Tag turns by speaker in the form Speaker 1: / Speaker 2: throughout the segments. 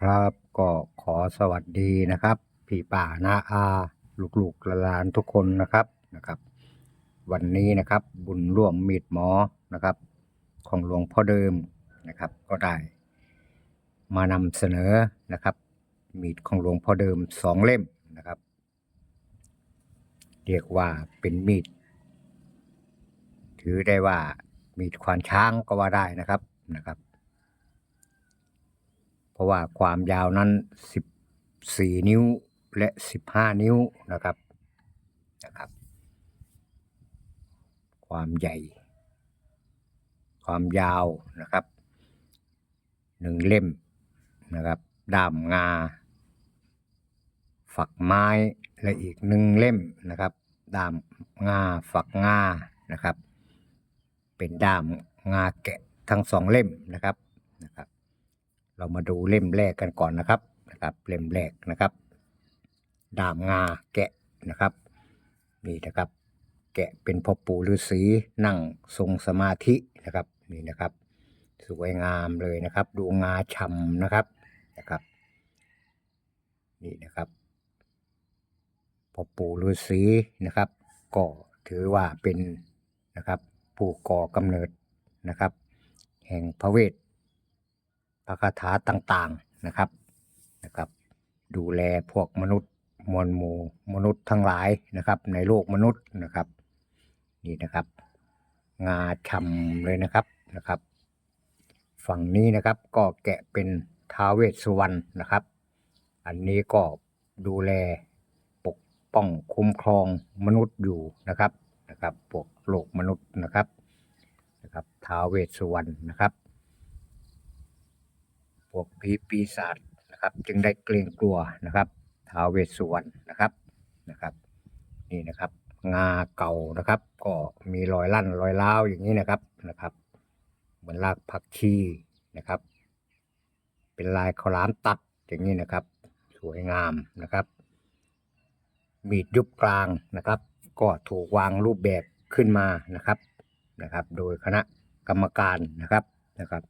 Speaker 1: ครับก็ขอสวัสดีนะครับ พี่ป่านาอาลูกๆหลานทุกคนนะครับนะครับ วันนี้นะครับบุญร่วมมีดหมอนะครับ ของหลวงพ่อเดิมนะครับ ก็ได้ มานำเสนอนะครับ มีดของหลวงพ่อเดิมสองเล่มนะครับ เรียกว่าเป็นมีด ถือได้ว่ามีดควานช้างก็ว่าได้นะครับนะครับ เพราะว่าความยาวนั้น 14 นิ้วและ 15 นิ้วนะครับนะครับ ความใหญ่ ความยาวนะครับหนึ่งเล่มนะครับด้ามงา ฝักไม้และอีกหนึ่งเล่มนะครับด้ามงาฝักงานะครับ เป็นด้ามงาแกะทั้งสองเล่มนะครับนะครับ เรามาดูเล่มแรกกันก่อนนะครับนะครับ เล่มแรกนะครับ ดามงาแกะนะครับนี่นะครับ แกะเป็นพ่อปู่ฤาษีนั่งทรงสมาธินะครับนี่นะครับ สวยงามเลยนะครับ ดูงาฉ่ำนะครับนะครับ นี่นะครับพ่อปู่ฤาษีนะครับ ก็ถือว่าเป็นนะครับ ผู้ก่อกำเนิดนะครับ แห่งพระเวท พระคาถาต่างๆนะครับนะครับ ดูแลพวกมนุษย์มวลหมู่มนุษย์ทั้งหลายนะครับ ในโลกมนุษย์นะครับนี่นะครับ งาฉ่ำเลยนะครับนะครับ ฝั่งนี้นะครับก็แกะเป็นท้าวเวสสุวรรณนะครับ อันนี้ก็ดูแลปกป้องคุ้มครองมนุษย์อยู่นะครับนะครับพวกโลกมนุษย์นะครับนะครับท้าวเวสสุวรรณนะครับ วกผีปีศาจนะครับ จึงได้เกรงกลัวนะครับท้าวเวสสุวรรณนะครับนะครับ นี่นะครับ งาเก่านะครับ ก็มีรอยลั่นรอยร้าวอย่างนี้นะครับนะครับ เหมือนรากผักชีนะครับ เป็นลายข้าวหลามตัดอย่างนี้นะครับ สวยงามนะครับ มีดยุบกลางนะครับ ก็ถูกวางรูปแบบขึ้นมานะครับนะครับ โดยคณะกรรมการนะครับนะครับ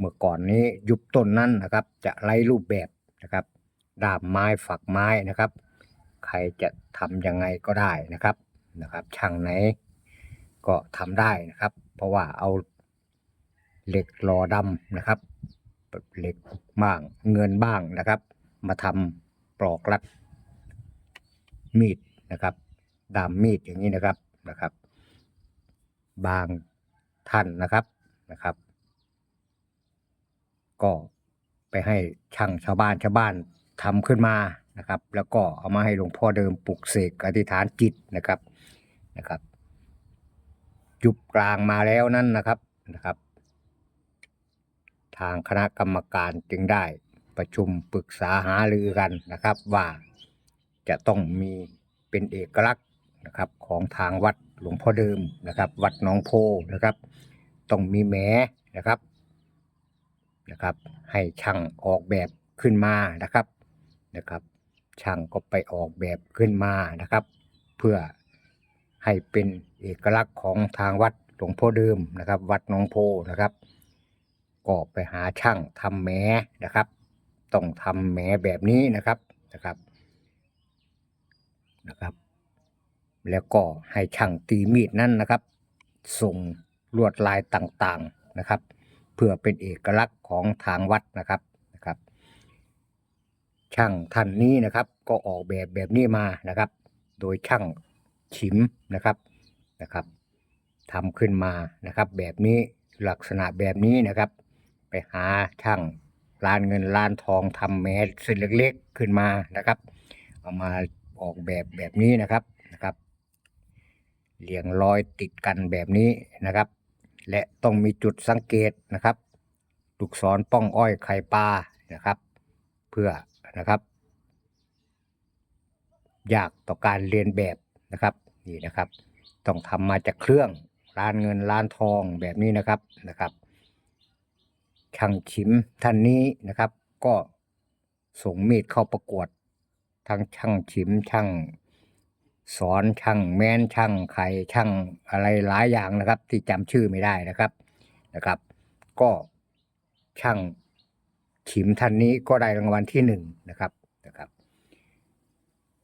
Speaker 1: เมื่อก่อนนี้ยุบต้นนั้นนะครับ จะไล่รูปแบบนะครับดาบไม้ฝักไม้นะครับ ใครจะทำยังไงก็ได้นะครับนะครับ ช่างไหนก็ทำได้นะครับ เพราะว่าเอาเหล็กหล่อดำนะครับเหล็กบ้างเงินบ้างนะครับ มาทำปลอกลัดมีดนะครับดามมีดอย่างนี้นะครับนะครับ บางท่านนะครับนะครับ ก็ไปให้ช่างชาวบ้านชาวบ้านทำขึ้นมานะครับ แล้วก็เอามาให้หลวงพ่อเดิมปลุกเสกอธิษฐานจิตนะครับนะครับยุบกลางมาแล้วนั่นนะครับนะครับ ทางคณะกรรมการจึงได้ประชุมปรึกษาหารือกันนะครับ ว่าจะต้องมีเป็นเอกลักษณ์นะครับของทางวัดหลวงพ่อเดิมนะครับ วัดหนองโพนะครับ ต้องมีแหมนะครับ นะครับ ให้ช่างออกแบบขึ้นมานะครับนะครับ ช่างก็ไปออกแบบขึ้นมานะครับ เพื่อให้เป็นเอกลักษณ์ของทางวัดหลวงพ่อเดิมนะครับ วัดหนองโพนะครับ ก็ไปหาช่างทำแหมนะครับ ต้องทำแหมแบบนี้นะครับนะครับนะครับ แล้วก็ให้ช่างตีมีดนั้นนะครับ ส่งลวดลายต่างๆนะครับ พื่อเป็นเอกลักษณ์ของทางวัดนะครับนะครับ ช่างท่านนี้นะครับ ก็ออกแบบแบบนี้มานะครับ โดยช่างฉิมนะครับนะครับทำขึ้นมานะครับ แบบนี้ลักษณะแบบนี้นะครับ ไปหาช่างร้านเงินร้านทองทำแมสเส้นเล็กๆขึ้นมานะครับ เอามาออกแบบแบบนี้นะครับนะครับเรียงรอยติดกันแบบนี้นะครับ และต้องมีจุดสังเกตนะครับลูกศรป้องอ้อยไข่ปลานะครับ เพื่อนะครับยากต่อการเรียนแบบนะครับนี่นะครับ ต้องทำมาจากเครื่องร้านเงินร้านทองแบบนี้นะครับนะครับช่างชิมท่านนี้นะครับ ก็ส่งมีดเข้าประกวด ทั้งช่างชิมช่าง สอนช่างแม้นช่างไข่ช่างอะไรหลายอย่างนะครับ ที่จำชื่อไม่ได้นะครับนะครับ ก็ช่างฉิมท่านนี้ก็ได้รางวัลที่หนึ่งนะครับนะครับ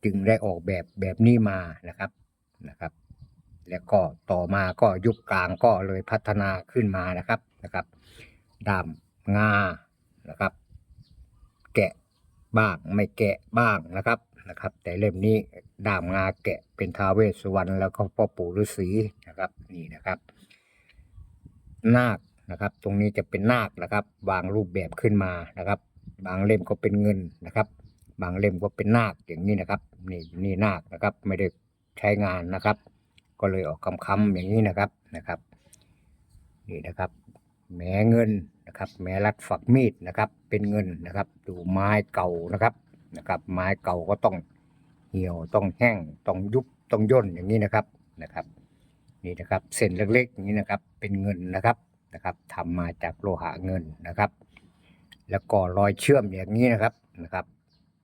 Speaker 1: จึงได้ออกแบบแบบนี้มานะครับนะครับ แล้วก็ต่อมาก็ยุคกลางก็เลยพัฒนาขึ้นมานะครับนะครับด้ามงานะครับ แกะบ้างไม่แกะบ้างนะครับนะครับ แต่เล่มนี้ ด้ามงาแกะเป็นท้าเวสวรรณแล้วก็พ่อปู่ฤาษีนะครับ นี่นะครับ นาคนะครับ ตรงนี้จะเป็นนาคนะครับวางรูปแบบขึ้นมานะครับ บางเล่มก็เป็นเงินนะครับ บางเล่มก็เป็นนาคอย่างนี้นะครับ นี่นี่นาคนะครับ ไม่ได้ใช้งานนะครับ ก็เลยออกคำคำอย่างนี้นะครับนะครับ นี่นะครับ แม้เงินนะครับ แม้รัดฝักมีดนะครับ เป็นเงินนะครับ ดูไม้เก่านะครับนะครับ ไม้เก่าก็ต้อง เหี่ยวต้องแห้งต้องยุบต้องย่นอย่างนี้นะครับนะครับ นี่นะครับเส้นเล็กๆอย่างนี้นะครับ เป็นเงินนะครับนะครับทำมาจากโลหะเงินนะครับ แล้วก็รอยเชื่อมอย่างนี้นะครับนะครับ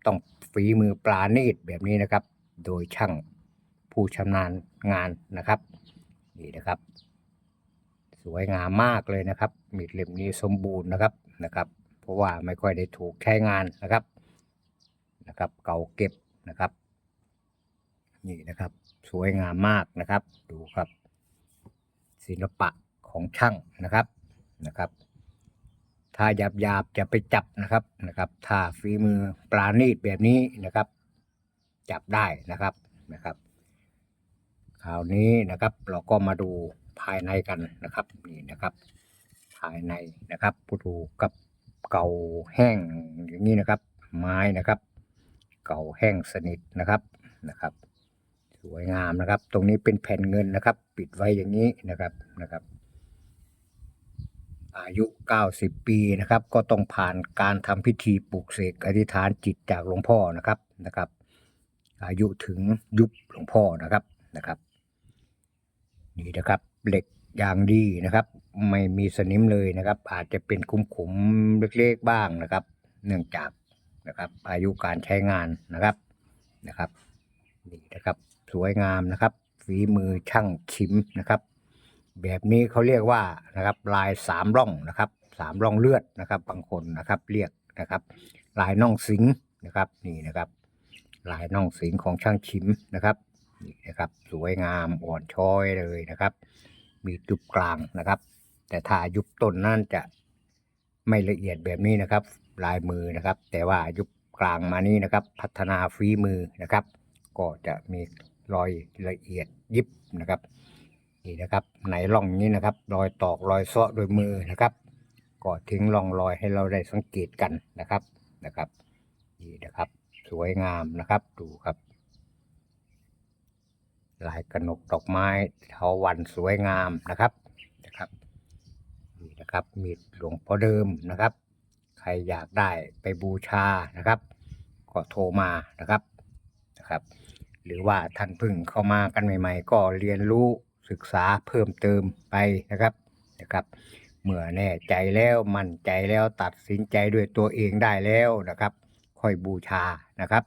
Speaker 1: ต้องฝีมือปราณีตแบบนี้นะครับ โดยช่างผู้ชำนาญงานนะครับนี่นะครับ สวยงามมากเลยนะครับ มีดเล่มนี้สมบูรณ์นะครับนะครับ เพราะว่าไม่ค่อยได้ถูกใช้งานนะครับนะครับ เก่าเก็บนะครับ นี่นะครับ สวยงามมากนะครับ ดูครับ ศิลปะของช่างนะครับนะครับ ถ้าหยาบหยาบจะไปจับนะครับนะครับ ถ้าฝีมือปราณีตแบบนี้นะครับ จับได้นะครับนะครับคราวนี้นะครับ เราก็มาดูภายในกันนะครับนี่นะครับ ภายในนะครับดูกับเก่าแห้งอย่างนี้นะครับ ไม้นะครับ เก่าแห้งสนิทนะครับนะครับ สวยงามนะครับ ตรงนี้เป็นแผ่นเงินนะครับ ปิดไว้อย่างนี้นะครับนะครับ อายุ 90 ปีนะครับ ก็ต้องผ่านการทำพิธีปลุกเสกอธิษฐานจิตจากหลวงพ่อนะครับนะครับ อายุถึงยุบหลวงพ่อนะครับนะครับ นี่นะครับเหล็กอย่างดีนะครับ ไม่มีสนิมเลยนะครับ อาจจะเป็นขุมๆเล็กๆบ้างนะครับ เนื่องจากนะครับ อายุการใช้งานนะครับนะครับ นี่นะครับ สวยงามนะครับฝีมือช่างชิมนะครับ แบบนี้เขาเรียกว่านะครับ ลายสามร่องนะครับสามร่องเลือดนะครับ บางคนนะครับเรียกนะครับ ลายน่องสิงนะครับนี่นะครับ ลายน่องสิงของช่างชิมนะครับนี่นะครับ สวยงามอ่อนช้อยเลยนะครับ มียุบกลางนะครับ แต่ถ้ายุบต้นนั่นจะไม่ละเอียดแบบนี้นะครับ ลายมือนะครับ แต่ว่ายุบกลางมานี้นะครับ พัฒนาฝีมือนะครับ ก็จะมี รอยละเอียดยิบนะครับนี่นะครับไหนร่องนี้นะครับ รอยตอกรอยเซาะด้วยมือนะครับก็ทิ้งร่องรอยให้เราได้สังเกตกันนะครับนะครับนี่นะครับ สวยงามนะครับดูครับ ลายกระหนกดอกไม้เทาวันสวยงามนะครับนะครับนี่นะครับมีดหลวงพ่อเดิมนะครับ ใครอยากได้ไปบูชานะครับ ก็โทรมานะครับนะครับ หรือว่าท่านเพึ่งเข้ามากันใหม่ ๆ ก็เรียนรู้ศึกษาเพิ่มเติมไปนะครับนะครับ เมื่อแน่ใจแล้วมั่นใจแล้วตัดสินใจด้วยตัวเองได้แล้วนะครับ ค่อยบูชานะครับ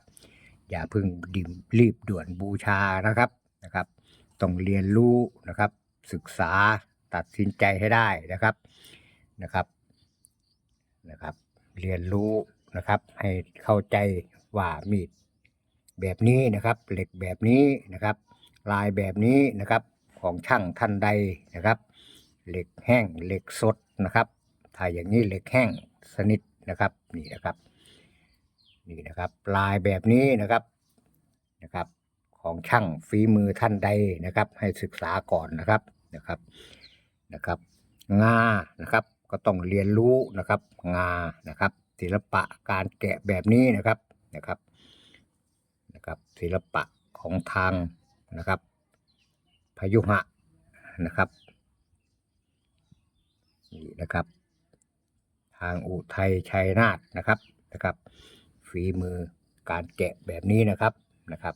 Speaker 1: อย่าเพิ่งดิมรีบด่วนบูชานะครับนะครับต้องเรียนรู้นะครับ ศึกษาตัดสินใจให้ได้นะครับนะครับนะครับ เรียนรู้นะครับ ให้เข้าใจว่ามีด แบบนี้นะครับ เหล็กแบบนี้นะครับ ลายแบบนี้นะครับของช่างท่านใดนะครับ เหล็กแห้งเหล็กสดนะครับถ้าอย่างนี้เหล็กแห้งสนิทนะครับนี่นะครับนี่นะครับ ลายแบบนี้นะครับนะครับ ของช่างฝีมือท่านใดนะครับ ให้ศึกษาก่อนนะครับนะครับนะครับ งานะครับ ก็ต้องเรียนรู้นะครับ งานะครับ ศิลปะการแกะแบบนี้นะครับนะครับนะครับ ศิลปะของทางนะครับ พยุหะนะครับนี่นะครับ ทางอุทัยชัยนาทนะครับนะครับ ฝีมือการแกะแบบนี้นะครับนะครับ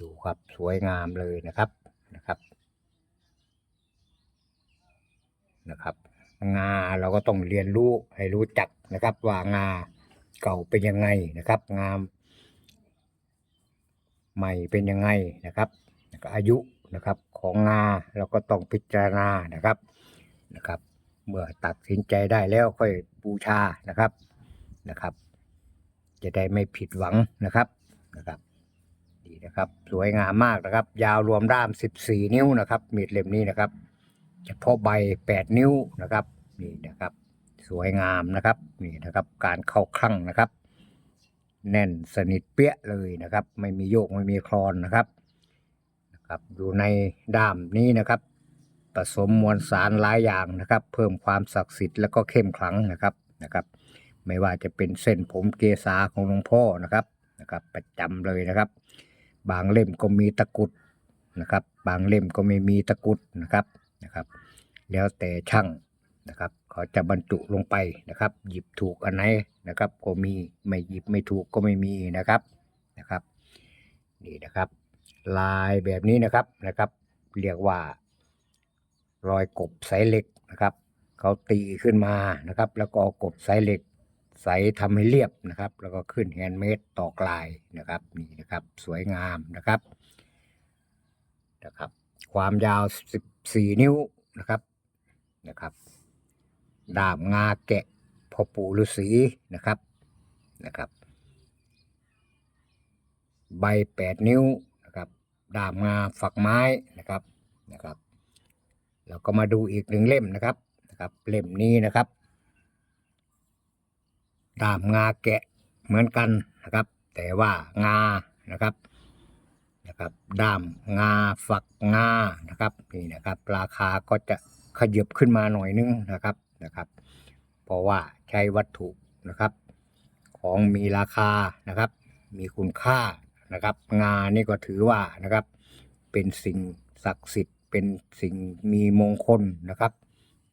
Speaker 1: ดูครับสวยงามเลยนะครับนะครับนะครับ งาเราก็ต้องเรียนรู้ให้รู้จักนะครับ ว่างาเก่าเป็นยังไงนะครับ งาม ใหม่เป็นยังไงนะครับอายุนะครับของงาเราก็ต้องพิจารณานะครับนะครับ เมื่อตัดสินใจได้แล้วค่อยบูชานะครับนะครับ จะได้ไม่ผิดหวังนะครับนะครับดีนะครับ สวยงามมากนะครับ ยาวรวมด้าม 14 นิ้วนะครับ มีดเล่มนี้นะครับเฉพาะใบ 8 นิ้วนะครับนี่นะครับ สวยงามนะครับนี่นะครับการเข้าคลั่งนะครับ แน่นสนิทเปี้ยเลยนะครับ ไม่มีโยกไม่มีคลอนนะครับนะครับ อยู่ในด้ามนี้นะครับ ผสมมวลสารหลายอย่างนะครับ เพิ่มความศักดิ์สิทธิ์แล้วก็เข้มขลังนะครับนะครับ ไม่ว่าจะเป็นเส้นผมเกษาของหลวงพ่อนะครับนะครับ ประจำเลยนะครับ บางเล่มก็มีตะกุดนะครับ บางเล่มก็ไม่มีตะกุดนะครับนะครับ แล้วแต่ช่าง นะครับเขาจะบรรจุลงไปนะครับ หยิบถูกอันไหนนะครับ ก็มีไม่หยิบไม่ถูกก็ไม่มีนะครับนะครับนี่นะครับ ลายแบบนี้นะครับนะครับ เรียกว่ารอยกบสายเหล็กนะครับเขาตีขึ้นมานะครับ แล้วก็กบสายเหล็กใสทำให้เรียบนะครับ แล้วก็ขึ้นแฮนด์เมดตอกลายนะครับนี่นะครับสวยงามนะครับนะครับ ความยาว 14 นิ้วนะครับนะครับ ดาบงาแกะพ่อปู่ฤาษีนะครับนะครับ ใบ8นิ้วนะครับดาบงาฝักไม้นะครับนะครับเราก็มาดูอีกหนึ่งเล่มนะครับนะครับ เล่มนี้นะครับ ดาบงาแกะเหมือนกันนะครับ แต่ว่างานะครับนะครับด้ามงาฝักงานะครับนี่นะครับ ราคาก็จะขยับขึ้นมาหน่อยนึงนะครับ นะครับ เพราะว่าใช้วัตถุนะครับ ของมีราคานะครับ มีคุณค่านะครับ งานนี่ก็ถือว่านะครับ เป็นสิ่งศักดิ์สิทธิ์ เป็นสิ่งมีมงคลนะครับ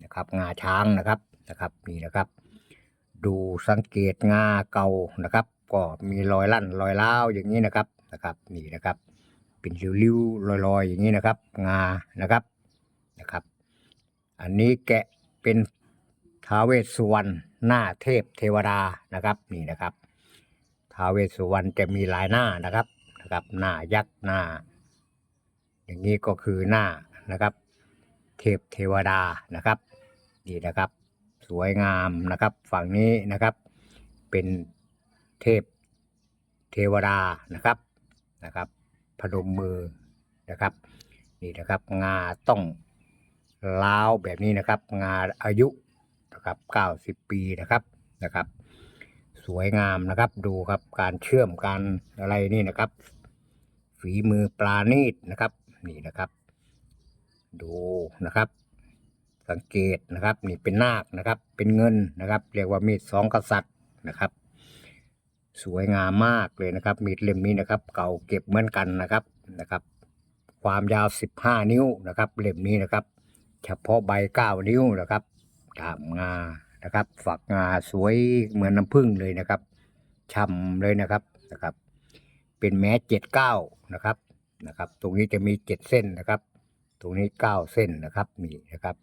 Speaker 1: นะครับ งาช้างนะครับนะครับนี่นะครับ ดูสังเกตงาเก่านะครับ ก็มีรอยลั่นรอยเล้าอย่างนี้นะครับนะครับนี่นะครับ เป็นริ้วๆลอยๆ อย่างนี้นะครับ งานะครับนะครับ อันนี้แกะเป็น ท้าวเวสสุวรรณหน้าเทพเทวดานะครับนี่นะครับท้าวเวสสุวรรณจะมีหลายหน้านะครับนะครับ หน้ายักษ์หน้า อย่างนี้ก็คือหน้านะครับ เทพเทวดานะครับนี่นะครับ สวยงามนะครับ ฝั่งนี้นะครับ เป็นเทพเทวดานะครับนะครับ พนมมือนะครับ นี่นะครับงาต้องล้าวแบบนี้นะครับ งาอายุ นะครับ 90 ปีนะครับนะครับ สวยงามนะครับดูครับการเชื่อมการอะไรนี่นะครับ ฝีมือปลาณีตนะครับ นี่นะครับ ดูนะครับ สังเกตนะครับ นี่เป็นนาคนะครับ เป็นเงินนะครับ เรียกว่ามีดสองกษัตริย์นะครับสวยงามมากเลยนะครับ มีดเล่มนี้นะครับ เก่าเก็บเหมือนกันนะครับนะครับ ความยาว 15 นิ้วนะครับ เล่มนี้นะครับ เฉพาะใบ 9 นิ้วนะครับ ดาบงานะครับ ฝักงาสวยเหมือนน้ำผึ้งเลยนะครับช่ำเลยนะครับนะครับ เป็นแม้เจ็ดเก้านะครับนะครับ ตรงนี้จะมีเจ็ดเส้นนะครับ ตรงนี้เก้าเส้นนะครับนี่นะครับ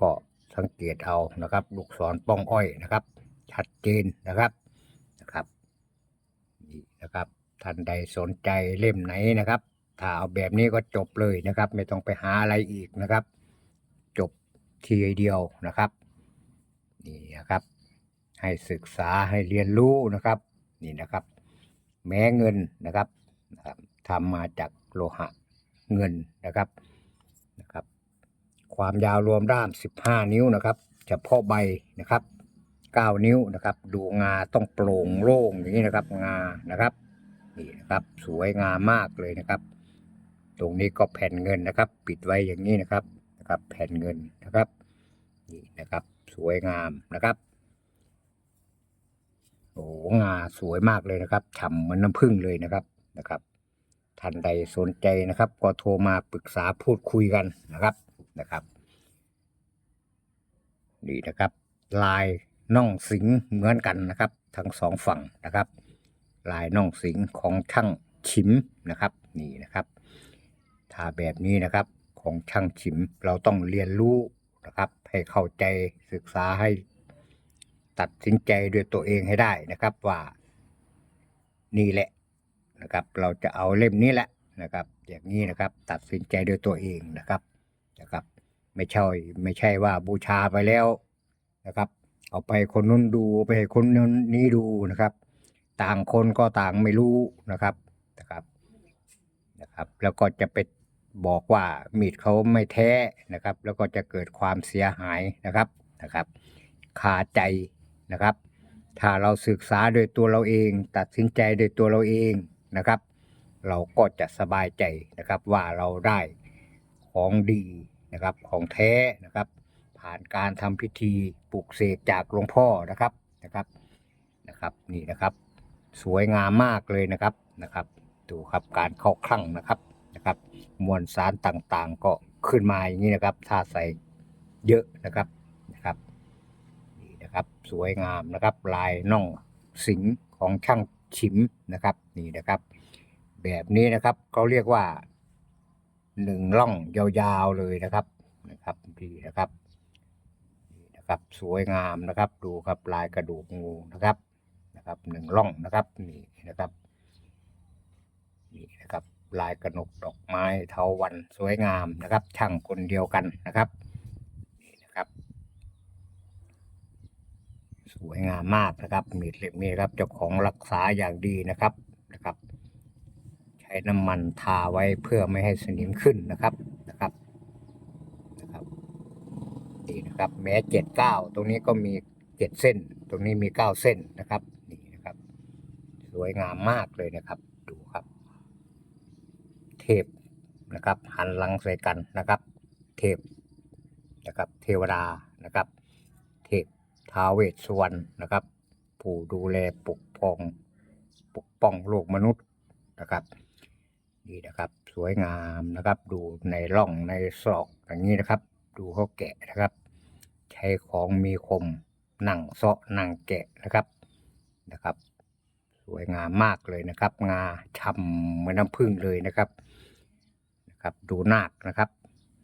Speaker 1: ก็สังเกตเอานะครับ ลูกศรป้องอ้อยนะครับ ชัดเจนนะครับนะครับนี่นะครับท่านใดสนใจเล่มไหนนะครับ ถ้าเอาแบบนี้ก็จบเลยนะครับ ไม่ต้องไปหาอะไรอีกนะครับ ทีเดียวนะครับนี่นะครับ ให้ศึกษาให้เรียนรู้นะครับนี่นะครับ แม้เงินนะครับนะครับทำมาจากโลหะเงินนะครับนะครับ ความยาวรวมด้าม 15 นิ้วนะครับเฉพาะใบนะครับ 9 นิ้วนะครับ ดูงาต้องโปร่งโล่งอย่างนี้นะครับงานะครับนี่นะครับสวยงามมากเลยนะครับ ตรงนี้ก็แผ่นเงินนะครับ ปิดไว้อย่างนี้นะครับ นะครับแผ่นเงินนะครับนี่นะครับสวยงามนะครับโอ้งาสวยมากเลยนะครับฉ่ำเหมือนน้ำผึ้งเลยนะครับนะครับท่านใดสนใจนะครับ ก็โทรมาปรึกษาพูดคุยกันนะครับนะครับนี่นะครับ ลายน่องสิงเหมือนกันนะครับ ทั้งสองฝั่งนะครับ ลายน่องสิงของช่างฉิมนะครับ นี่นะครับถ้าแบบนี้นะครับ ของช่างฉิม เราต้องเรียนรู้นะครับ ให้เข้าใจศึกษาให้ตัดสินใจด้วยตัวเองให้ได้นะครับว่านี่แหละนะครับ เราจะเอาเล่มนี้แหละนะครับ อย่างนี้นะครับ ตัดสินใจด้วยตัวเองนะครับนะครับ ไม่ใช่ไม่ใช่ว่าบูชาไปแล้วนะครับ เอาไปคนนู้นดูเอาไปให้คนนี้ดูนะครับ ต่างคนก็ต่างไม่รู้นะครับนะครับนะครับ แล้วก็จะไป บอกว่ามีดเขาไม่แท้นะครับ แล้วก็จะเกิดความเสียหายนะครับนะครับคาใจนะครับ ถ้าเราศึกษาโดยตัวเราเอง ตัดสินใจโดยตัวเราเองนะครับ เราก็จะสบายใจนะครับว่าเราได้ของดีนะครับของแท้นะครับ ผ่านการทำพิธีปลุกเสกจากหลวงพ่อนะครับนะครับนะครับนี่นะครับ สวยงามมากเลยนะครับนะครับดูครับการเข้าคลั่งนะครับนะครับ มวลสารต่างๆ ก็ขึ้นมาอย่างนี้นะครับ ถ้าใส่เยอะนะครับนะครับนี่นะครับ สวยงามนะครับ ลายน่องสิงของช่างฉิมนะครับนี่นะครับ แบบนี้นะครับเขาเรียกว่าหนึ่งล่องยาวๆเลยนะครับนะครับดีนะครับนี่นะครับสวยงามนะครับ ดูครับลายกระดูกงูนะครับนะครับหนึ่งล่องนะครับนี่นะครับนี่นะครับ ลายกระหนกดอกไม้เทาวันสวยงามนะครับ ช่างคนเดียวกันนะครับนี่นะครับ สวยงามมากนะครับมีดเล่มนี้ครับเจ้าของรักษาอย่างดีนะครับนะครับ ใช้น้ำมันทาไว้เพื่อไม่ให้สนิมขึ้นนะครับนะครับนะครับนี่นะครับแม้เจ็ดเก้าตรงนี้ก็มีเจ็ดเส้น ตรงนี้มีเก้าเส้นนะครับนี่นะครับ สวยงามมากเลยนะครับ พนะครับ หันหลังใส่กันนะครับ เทพนะครับ เทวดานะครับ เทพท้าเวสสุวรรณนะครับ ผู้ดูแลปกป้อง ปกป้องโลกมนุษย์นะครับนี่นะครับสวยงามนะครับ ดูในร่องในศอกอย่างนี้นะครับ ดูเขาแกะนะครับ ใช้ของมีคมนั่งเซาะนั่งแกะนะครับนะครับ สวยงามมากเลยนะครับ งาช่ำเหมือนน้ำผึ้งเลยนะครับ ครับดูนาคนะครับ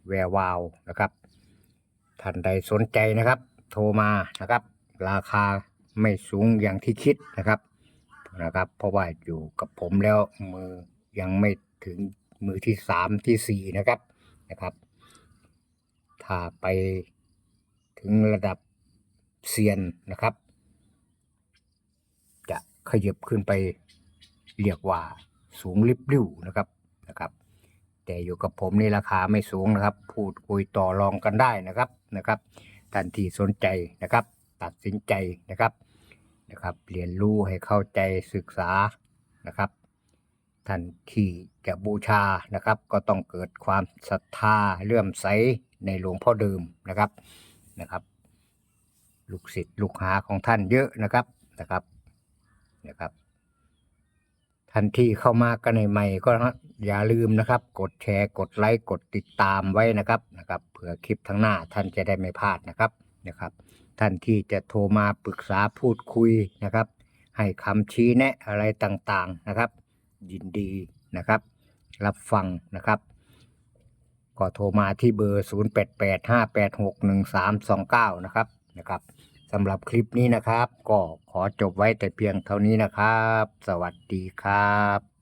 Speaker 1: แวววาวนะครับท่านใดสนใจนะครับ โทรมานะครับ ราคาไม่สูงอย่างที่คิดนะครับนะครับ เพราะว่าอยู่กับผมแล้วมือยังไม่ถึงมือที่สามที่สี่นะครับนะครับ ถ้าไปถึงระดับเซียนนะครับ จะขยับขึ้นไปเรียกว่าสูงลิบลิ่วนะครับนะครับ แต่อยู่กับผมนี่ราคาไม่สูงนะครับ พูดคุยต่อรองกันได้นะครับนะครับท่านที่สนใจนะครับ ตัดสินใจนะครับนะครับ เรียนรู้ให้เข้าใจศึกษานะครับท่านที่จะบูชานะครับ ก็ต้องเกิดความศรัทธาเลื่อมใสในหลวงพ่อเดิมนะครับนะครับ ลูกศิษย์ลูกหาของท่านเยอะนะครับนะครับนะครับ ทันที่เข้ามากันใหม่ๆก็อย่าลืมนะครับ กดแชร์กดไลค์กดติดตามไว้นะครับนะครับเผื่อคลิปทั้งหน้าท่านจะได้ไม่พลาดนะครับนะครับ ท่านที่จะโทรมาปรึกษาพูดคุยนะครับ ให้คำชี้แนะอะไรต่างๆนะครับ ยินดีนะครับ รับฟังนะครับ ก็โทรมาที่เบอร์ 0885861329 นะครับนะครับ สำหรับคลิปนี้นะครับ ก็ขอจบไว้แต่เพียงเท่านี้นะครับ สวัสดีครับ